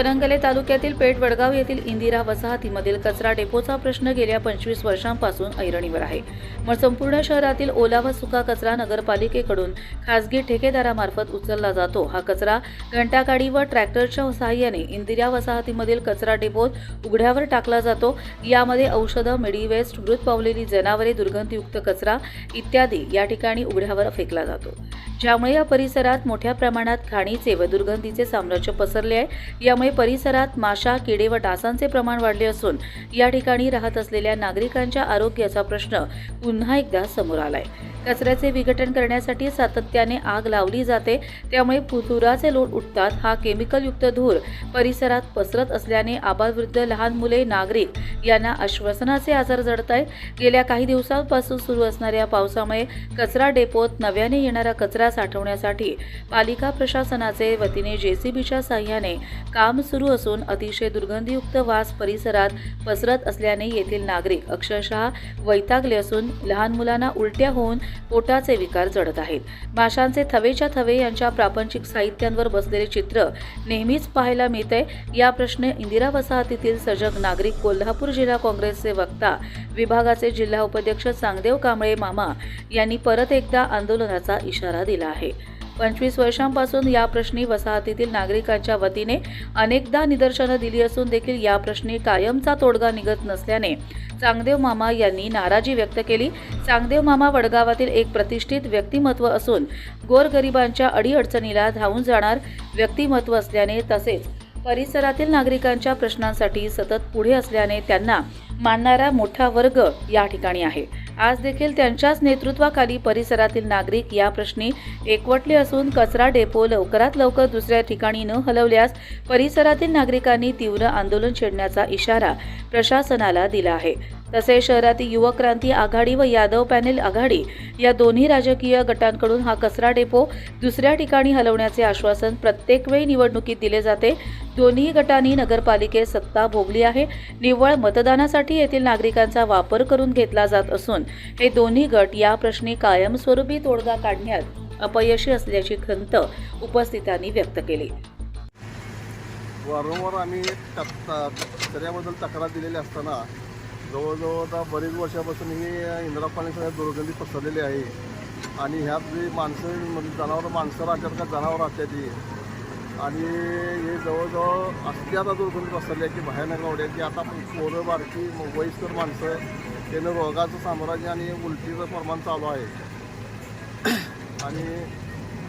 तरंगले तालुक्यातील पेठ वडगाव येथील इंदिरा वसाहतीमधील कचरा डेपोचा प्रश्न गेल्या पंचवीस वर्षांपासून ऐरणीवर आहे. मग संपूर्ण शहरातील ओला व सुका कचरा नगरपालिकेकडून खासगी ठेकेदारामार्फत उचलला जातो. हा कचरा घंटागाडी व ट्रॅक्टरच्या सहाय्याने इंदिरा वसाहतीमधील कचरा डेपोत उघड्यावर टाकला जातो. यामध्ये औषधं मिडीवेस्ट मृत पावलेली जनावरे दुर्गंधीयुक्त कचरा इत्यादी या ठिकाणी उघड्यावर फेकला जातो. ज्यामुळे या परिसरात मोठ्या प्रमाणात खाणीचे व दुर्गंधीचे साम्राज्य पसरले आहे. यामुळे परिसरात माशा किडे व डासांचे प्रमाण वाढले असून या ठिकाणी राहत असलेल्या नागरिकांच्या आरोग्याचा प्रश्न पुन्हा एकदा समोर आलाय. कचऱ्याचे विघटन करण्यासाठी सातत्याने आग लावली जाते. त्यामुळे धुराचे लोट उठतात हा केमिकलयुक्त धूर परिसरात पसरत असल्याने आबालवृद्ध लहान मुले नागरिक यांना आश्वासनाचे आजार जडत आहेत गेल्या काही दिवसांपासून सुरू असणाऱ्या पावसामुळे कचरा डेपोत नव्याने येणारा कचरा साठवण्यासाठी पालिका प्रशासनाचे वतीने जेसीबीच्या साह्याने काम सुरू असून अतिशय दुर्गंधीयुक्त वास परिसरात पसरत असल्याने येथील नागरिक अक्षरशः वैतागले असून लहान मुलांना उलट्या होऊन पोटाचे विकार जडत आहेत. माशांचे थवेच्या थवे यांच्या प्रापंचिक साहित्यांवर बसलेले चित्र नेहमीच पाहायला मिळते. या प्रश्न इंदिरा वसाहतीतील सजग नागरिक कोल्हापूर जिल्हा काँग्रेसचे वक्ता विभागाचे जिल्हा उपाध्यक्ष चांगदेव कांबळे मामा यांनी परत एकदा आंदोलनाचा इशारा दिला आहे. पंचवीस वर्षांपासून या प्रश्नी वसाहतीतील नागरिकांच्या वतीने अनेकदा निदर्शनं दिली असून देखील या प्रश्नी कायमचा तोडगा निघत नसल्याने चांगदेव मामा यांनी नाराजी व्यक्त केली. चांगदेव मामा वडगावातील एक प्रतिष्ठित व्यक्तिमत्व असून गोरगरिबांच्या अडीअडचणीला धावून जाणार व्यक्तिमत्व असल्याने तसेच परिसरातील नागरिकांच्या प्रश्नांसाठी सतत पुढे असल्याने त्यांना मानणारा मोठा वर्ग या ठिकाणी आहे. आज देखील त्यांच्याच नेतृत्वाखाली परिसरातील नागरिक या प्रश्नी एकवटले असून कचरा डेपो लवकरात लवकर दुसऱ्या ठिकाणी न हलवल्यास परिसरातील नागरिकांनी तीव्र आंदोलन छेडण्याचा इशारा प्रशासनाला दिला आहे. तसेच शहरातील युवक क्रांती आघाडी व यादव पॅनेल आघाडी या दोन्ही राजकीय गटांकडून हा कचरा डेपो दुसऱ्या ठिकाणी हलवण्याचे आश्वासन प्रत्येक वेळी निवडणुकीत दिले जाते. दोन्ही गटांनी नगरपालिकेत सत्ता भोगली आहे. निव्वळ मतदानासाठी येथील नागरिकांचा वापर करून घेतला जात असून हे दोन्ही गट या प्रश्नी कायमस्वरूपी तोडगा काढण्यात अपयशी असल्याची खंत उपस्थितांनी व्यक्त केली. वारंवार आम्ही तक्रार दिलेली असताना जवळजवळ आता बरीच वर्षापासून ही इंदिरा पाणी सगळ्यात दुर्गंधी पसरलेली आहे. आणि ह्यात जी माणसं म्हणजे जनावरं माणसं राहतात का? जनावरं राहतात ती आणि हे जवळजवळ असली आता दुर्गंधी पसरली आहे की भयानक आहे की आता पोरं बारकी वयस्कर माणसं त्यानं रोगाचं साम्राज्य आणि उलटीचं प्रमाण चालू आहे. आणि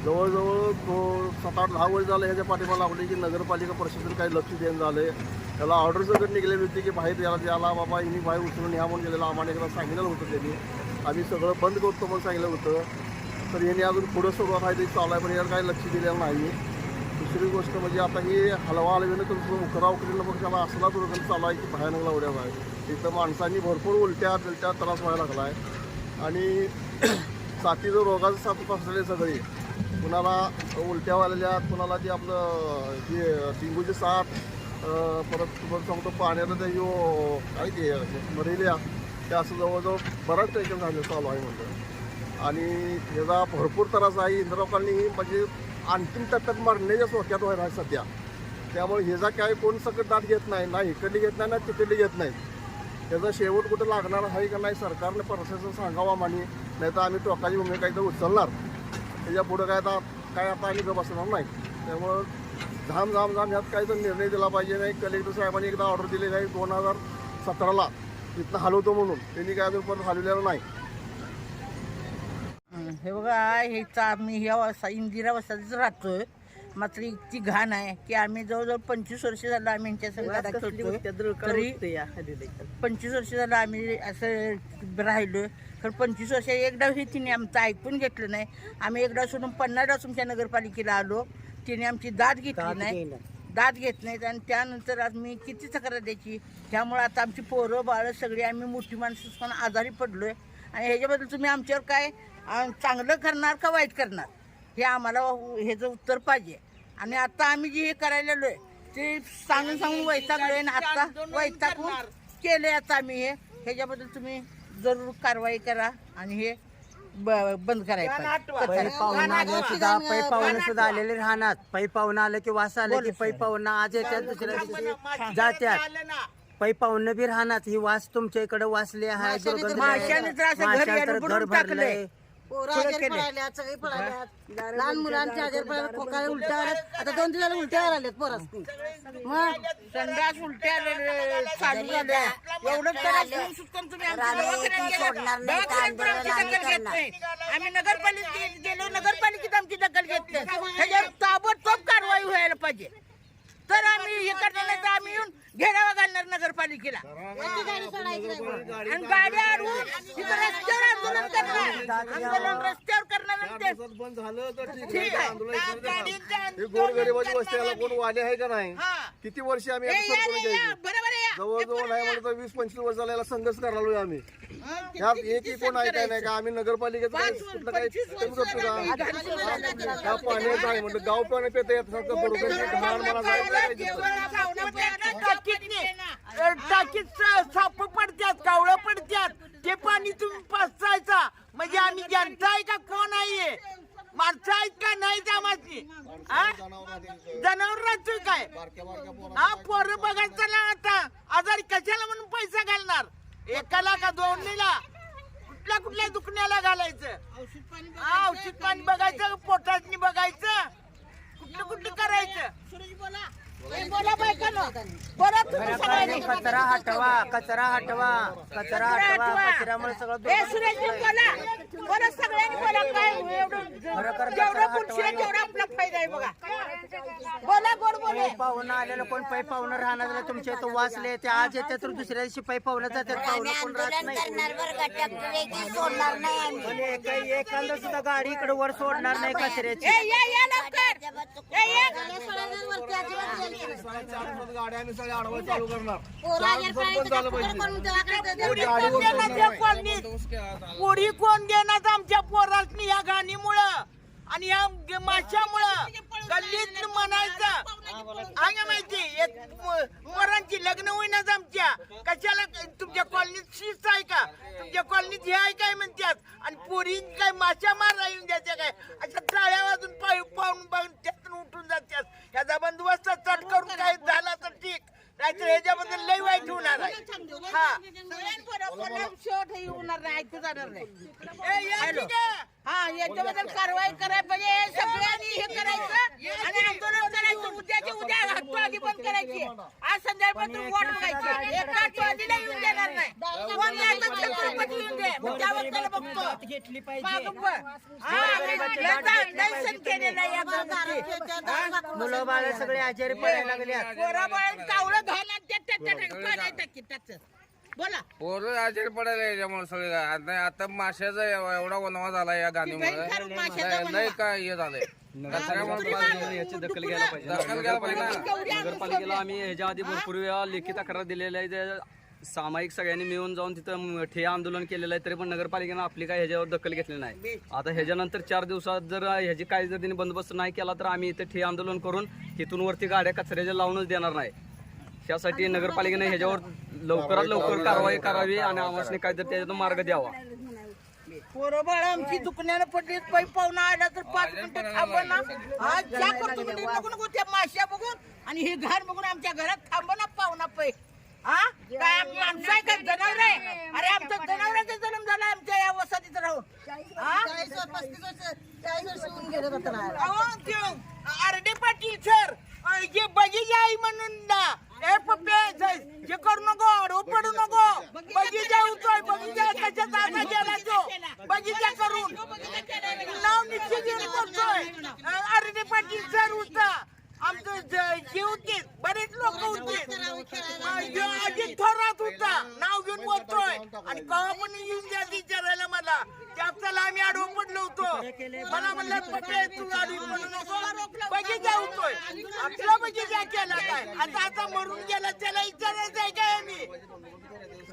जवळजवळ तो सात आठ दहा वर्ष झालं ह्याच्या पाठीमाला लागली की नगरपालिका प्रशासन काही लक्ष देणं झालं. त्याला ऑर्डर सगळं निघलेली होती की बाहेर याला द्याला बाबा हिनी बाहेर उचलून या म्हणून गेलेला. आम्हाला एकदा सांगितलं होतं त्यांनी. आम्ही सगळं बंद करतो म्हणून सांगितलं होतं. तर यांनी अजून पुढं सुरुवात आहे ते चालू आहे पण याला काही लक्ष दिलेलं नाही. दुसरी गोष्ट म्हणजे आता ही हलवा हलवीनं तुमचं उकरा केलेलं मग त्याला असला दुर्गंध चालू आहे की भयानक लावड्या आहे इथं माणसांनी भरपूर उलट्या बिलट्या त्रास व्हायला लागला आहे आणि साथीचं रोगाचं साथ असलेले सगळे. कुणाला उलट्या वालेल्या कुणाला जे आपलं जे डेंगूची साथ परत तुम्हाला सांगतो पाण्याला ते यो काय ते मरेलिया ते असं जवळजवळ बराच टेन्शन झालं चालू आहे म्हणतो आणि ह्याचा भरपूर त्रास आहे. इंदिरा म्हणजे अंतिम टप्प्यात मरण्याच्या सोक्यात व्हायला आहे सध्या. त्यामुळे ह्याचा काय कोण सकट दाट घेत नाही ना इकडली घेत नाही ना तिकडली घेत नाही. त्याचा शेवट कुठं लागणार आहे का नाही सरकारने प्रशासन सांगावा माने नाही तर आम्ही टोकाची भूमिका इथं उचलणार. त्याच्या पुढं काय आता काय आता आम्ही गप बसणार नाही. त्यामुळं झाम झाम झाम ह्यात काही तर निर्णय दिला पाहिजे नाही. कलेक्टर साहेबांनी एकदा ऑर्डर दिली नाही दोन हजार सतराला. तिथनं हलवतो म्हणून. त्यांनी काय अजून परत हलवलेलं नाही. हे बघा हे चा आम्ही ह्या वसा इंदिरा वसाहतीच राहतोय. मात्र इतकी घाण आहे की आम्ही जवळजवळ पंचवीस वर्ष झालं आम्ही यांच्या तरी पंचवीस वर्ष झालं आम्ही असं राहिलो खरं पंचवीस वर्ष एकदा हे तिने आमचं ऐकून घेतलं नाही. आम्ही एकदा सोडून पन्नासदा तुमच्या नगरपालिकेला आलो. तिने आमची दाद घेतली नाही. दाद घेत नाहीत आणि त्यानंतर आम्ही किती तक्रार द्यायची? त्यामुळे आता आमची पोरं बाळं सगळी आम्ही मोठी माणसं पण आजारी पडलोय. आणि ह्याच्याबद्दल तुम्ही आमच्यावर काय चांगलं करणार का वाईट करणार? हे आम्हाला ह्याचं उत्तर पाहिजे. आणि आता आम्ही जे हे करायला आलोय ते सांगून सांगून वैतागलोय आणि आता वैतागून केले आता आम्ही हे. ह्याच्याबद्दल तुम्ही जरूर कारवाई करा आणि हे ब- बंद करायचं पै पाहुणा आले सुद्धा पै पाहुणे सुद्धा आलेले राहणार पै पाहुणा आलं की वास आलं की पै पाहुणा आज येतात दुसऱ्या दिवशी जात्यात. पै पाहुणे बी राहणार ही वास तुमच्या इकडे वाचली आहे घर भरलंय. पोरं सगळं आजारी केलंय. पडायल्यात सगळे पडायल्यात. लहान मुलांचे आजारी पडायला खोकाय उलट्या आल्यात. आता दोन दिवसाला उलट्या आल्यात पोरासनी. मग? संडास उलट्या आलेल्या चालू झाल्या. एवढं त्रास देऊन सुद्धा तुम्ही आमच्या दवाखान्यात गेला. दवाखान्यात पण आमची दखल घेत नाही. आम्ही नगरपालिकेत गेलो नगरपालिकेत आमची दखल घेत नाही. ताबडतोब कारवाई व्हायला पाहिजे. तर आम्ही हे करणार नाही तर आम्ही येऊन घेरावा घालणार नगरपालिकेला. आणि गाड्या अडवून तिथं रस्त्यावर आंदोलन करणार. आंदोलन रस्त्यावर करणार आणि ते- जर बंद झालं तर ठीक ठीक आहे. आहे. आंदोलन इकडे देणार. गाडीचं हे आंदोलन गोरगरिबाची वस्ती याला कोण वाले आहे का नाही? हा. किती वर्ष आम्ही या रे, या. बरोबर आहे या. जवळजवळ नाही म्हणलं तर वीस पंचवीस वर्ष झाला याला संघर्ष करायला आम्ही. ह्यात एकही कोण आहे काय नाही का? आम्ही कुठलं काही कमी करतो का? त्या पाण्यात आहे म्हणलं गाव पाणी पेता येत सारखं दुर्गंधी घाण मला जायचं काय तिथं. टाकीत साप पडत्यात कावळं पडत्यात. ते पाणी तुम्ही पाचायचा. म्हणजे आम्ही जनता आहे का कोण आहे? माणसं आहेत का नाही त्या माणसी जनावर राहतोय काय? हा पोरं बघायचं चला आता. आजारी कशाला म्हणून पैसा घालणार? एकाला का दोन्हीला कुठल्या कुठल्या दुखण्याला घालायचं? औषध पाणी बघायचं पोटातनी बघायचं. कुठलं कुठलं करायचं? कचरा हटवा कचरा हटवा कचरा हटवा. कचऱ्यामुळे सगळं सगळ्यांनी बोला काय एवढं जेवढं. तेवढा आहे बघा. बोला गोड बोले. पाहुणं आलेलं कोण? पै पाहुणं राहणार झालं तुमच्या इथं वाचले ते आज येतात तर दुसऱ्या दिवशी पै पाहुणं जातात पाहुणं कोण राहत नाही. करणार बरं का? ट्रॅक्टर एकही सोडणार नाही आम्ही. पण एक- एखादं सुद्धा गाडी इकडे वर सोडणार नाही कचऱ्याची. गाड्या आम्ही सगळ्या चालू करणार पाहिजे. जातं? कोण देणार आमच्या पोरासनी या गाणीमुळं? आणि या माशामुळं गल्लीत म्हणायचं अंग माहिती पोरांची लग्न होईनाच आमच्या. कशाला तुमच्या कॉलनीत शिस्त आहे का? तुमच्या कॉलनीत हे आहे काय म्हणतात? आणि पोरी काय माशा मारा येऊन द्यायच्या काय? अशा टाळ्या वाजून पाय पाहून बघून त्यातून उठून जात्यात ह्याचा बंदोबस्त चट करून काय झाला तर ठीक. नाहीतर ह्याच्याबद्दल लई वाईट होणार आहे. हा. होणार नाही ऐकू जाणार नाही. हा याच्याबद्दल कारवाई करायला पाहिजे. सगळ्यांनी हे करायचं आणि आंदोलन करायचं. उद्याच्या उद्या राष्ट्रवादी बंद करायची. आज संध्याकाळी वोट बघायची एक राष्ट्रवादीला येऊन देणार नाही. कोण यायचं? छत्रपती येऊन दे. मग त्यावर त्याला बघतो. घेतली मागं पळ. हा, आम्ही लय दा- लय संख्येने नाही या गोष्टी. मुलं बाळ सगळे आजारी पडायला लागल्यात पोराबाळांनी कावळं घाला त्या त्या- त्या- त्या- पाण्यात टाकी त्याचं. बोला. पोरं आजारी पडायला याच्यामुळे सगळे आता आता माशाचा एव- एवढा वनवा झाला या गाणीमुळे भयंकर माशाचा वनवा. नाही काय हे झालंय. याची दखल घ्यायला पाहिजे. दखल घ्यायला पाहिजे ना. नगरपालिकेला आम्ही ह्याच्या आधी भरपूर वेळा लेखी तक्रार दिलेल्या आहे सामायिक सगळ्यांनी मिळून जाऊन तिथं ठिय्या आंदोलन केलेलं आहे तरी पण नगरपालिकेनं आपली काय ह्याच्यावर दखल घेतली नाही. आता ह्याच्यानंतर चार दिवसात जर ह्याची काही जर त्यांनी बंदोबस्त नाही केला तर आम्ही इथे ठिय्या आंदोलन करून तिथून वरती गाड्या कचऱ्याच्या लावूनच देणार नाही. त्यासाठी नगरपालिकेने ह्याच्यावर लवकरात लवकर कारवाई करावी आणि आम्हाला काहीतरी त्याच्यातून मार्ग द्यावा. पोरं बाळ आमची दुखण्यानं पडली पै पाहुणा आला तर पाच मिनिटं थांबा ना. आज ज्या करतो म्हणजे नको नको त्या माश्या बघून आणि ही घाण बघून आमच्या घरात थांबा ना पाहुणा पै. हा? काय आम्ही माणसं आहे का? जनावर आहे? अरे आमचा जनावरांचा जन्म झाला आमच्या या वसाहतीत राहून हा. अहो, त्यो, आरडे पाटील सर. अ, जे बगीचा आई म्हणून ना. ए पप्पे हे करू नको रोपडू नको. बगीचा होतोय बगीचा जागा गेला तो? बगीचा करून. नाव निश्चित करतोय. अ, पाटील सर होता. आमचं जीव हे लोक होते अजित थोरात होता. नाव घेऊन बोलतोय. आणि कवा पण येऊन द्या विचारायला मला. त्याला आम्ही आडवं पडलो होतो. मला म्हणलं पप्पे तू आडवी पडू नको. बगीचा होतोय आपला बगीचा केला काय. आता आता मरून गेला त्याला विचारायचं आहे?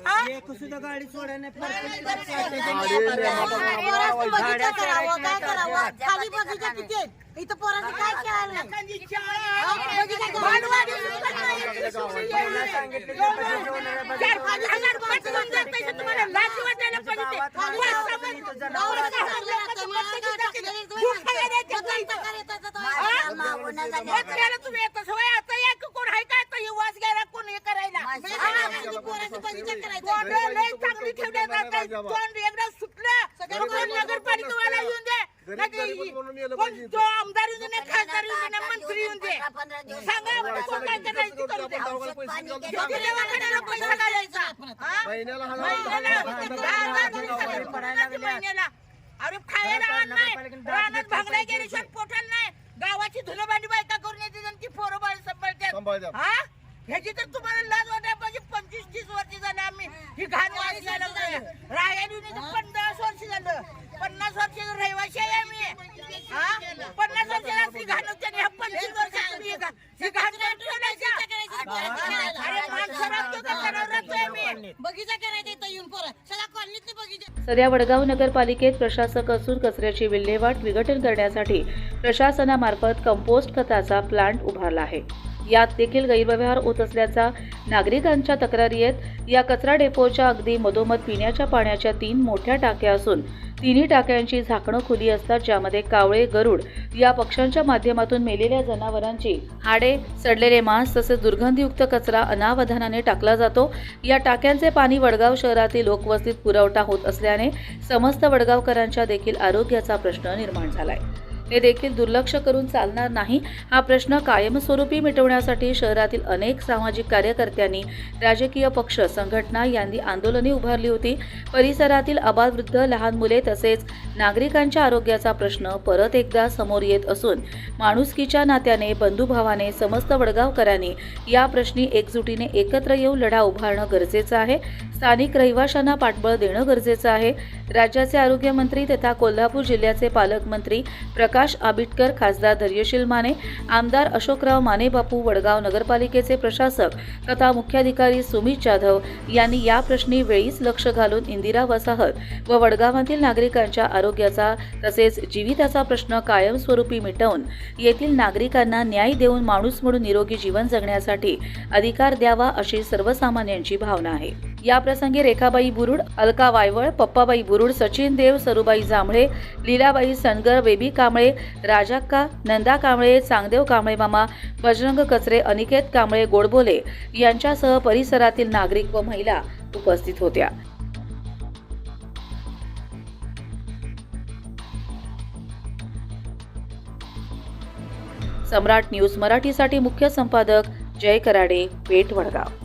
एक सुद्धा गाडी सोडायला बगीचा करावं काय करावं खाली बगीचा किती आहे इथं पोरांनी काय केलं नाही बगीचा भांडवल चार पाच हजार पाच हजार पैसे तुम्हाला लाच वाटायला पाहिजे तुम्ही येतच होय आता चांगली ठेवली जातात. तोंड एकदा सुटलं कोण नगरपालिकेवाला येऊन दे. नाही कोण तो आमदार येऊन दे नाही खासदार येऊन दे नाही मंत्री येऊन दे. सांगा बरं कोण काय करायचं ते करू दे. योग्य दवाखान्याला पैसा घालायचा? महिन्याला हजार- महिन्याला दहा हजार तरी सगळे पडणार ते महिन्याला? अरे खायला अन्न नाही. रानात भांगड्या गेल्याशिवाय पोटाला नाही. गावाची धुलबांडी बायका करून येते ती पोरं बाळ. हा? ह्याची तर तुम्हाला लाज वाटायला पाहिजे. पंचवीस तीस वर्ष झालं आम्ही. ही घाण वाजल्या राहायला पन्नास वर्ष झालं. पन्नास वर्ष रहिवाशी आहे आम्ही. हा? पन्नास वर्षाला असली घाण होती आणि ह्या पंचवीस ही ही बगीचा सध्या वडगाव नगरपालिकेत प्रशासक असून कचऱ्याची विल्हेवाट विघटन करण्यासाठी प्रशासनामार्फत कंपोस्ट खताचा प्लांट उभारला आहे. यात देखील गैरव्यवहार होत असल्याचा नागरिकांच्या तक्रारी आहेत. या कचरा डेपोच्या अगदी मधोमध पिण्याच्या पाण्याच्या तीन मोठ्या टाक्या असून तिन्ही टाक्यांची झाकणं खुली असतात ज्यामध्ये कावळे गरुड या पक्ष्यांच्या माध्यमातून मेलेल्या जनावरांची हाडे सडलेले मांस तसेच दुर्गंधीयुक्त कचरा अनावधानाने टाकला जातो. या टाक्यांचे पाणी वडगाव शहरातील लोकवस्तीत पुरवठा होत असल्याने समस्त वडगावकरांच्या देखील आरोग्याचा प्रश्न निर्माण झालाय. हे देखील दुर्लक्ष करून चालणार नाही. हा प्रश्न कायमस्वरूपी मिटवण्यासाठी शहरातील अनेक सामाजिक कार्यकर्त्यांनी राजकीय पक्ष संघटना यांनी आंदोलने उभारली होती. परिसरातील अबाल वृद्ध लहान मुले तसेच नागरिकांच्या आरोग्याचा प्रश्न परत एकदा समोर येत असून माणुसकीच्या नात्याने बंधुभावाने समस्त वडगावकरांनी या प्रश्नी एकजुटीने एकत्र येऊन लढा उभारणं गरजेचं आहे. स्थानिक रहिवाशांना पाठबळ देणं गरजेचं आहे. राज्याचे आरोग्यमंत्री तथा कोल्हापूर जिल्ह्याचे पालकमंत्री प्रकाश आबिटकर खासदार धैर्यशील माने आमदार अशोकराव माने बापू वडगाव नगरपालिकेचे प्रशासक तथा मुख्याधिकारी सुमित जाधव यांनी या प्रश्नी वेळीच लक्ष घालून इंदिरा वसाहत व वडगावातील नागरिकांच्या आरोग्याचा तसेच जीविताचा प्रश्न कायमस्वरूपी मिटवून येथील नागरिकांना न्याय देऊन माणूस म्हणून निरोगी जीवन जगण्यासाठी अधिकार द्यावा अशी सर्वसामान्यांची भावना आहे. या प्रसंगी रेखाबाई बुरुड अलका वायवळ पप्पाबाई बुरुड सचिन देव सरुबाई जांभळे लीलाबाई सनगर बेबी कांबळे राजाक्का नंदा कांबळे चांगदेव कांबळे मामा बजरंग कचरे अनिकेत कांबळे गोडबोले यांच्यासह परिसरातील नागरिक व महिला उपस्थित होत्या. सम्राट न्यूज मराठीसाठी मुख्य संपादक जय कराडे पेठ वडगाव.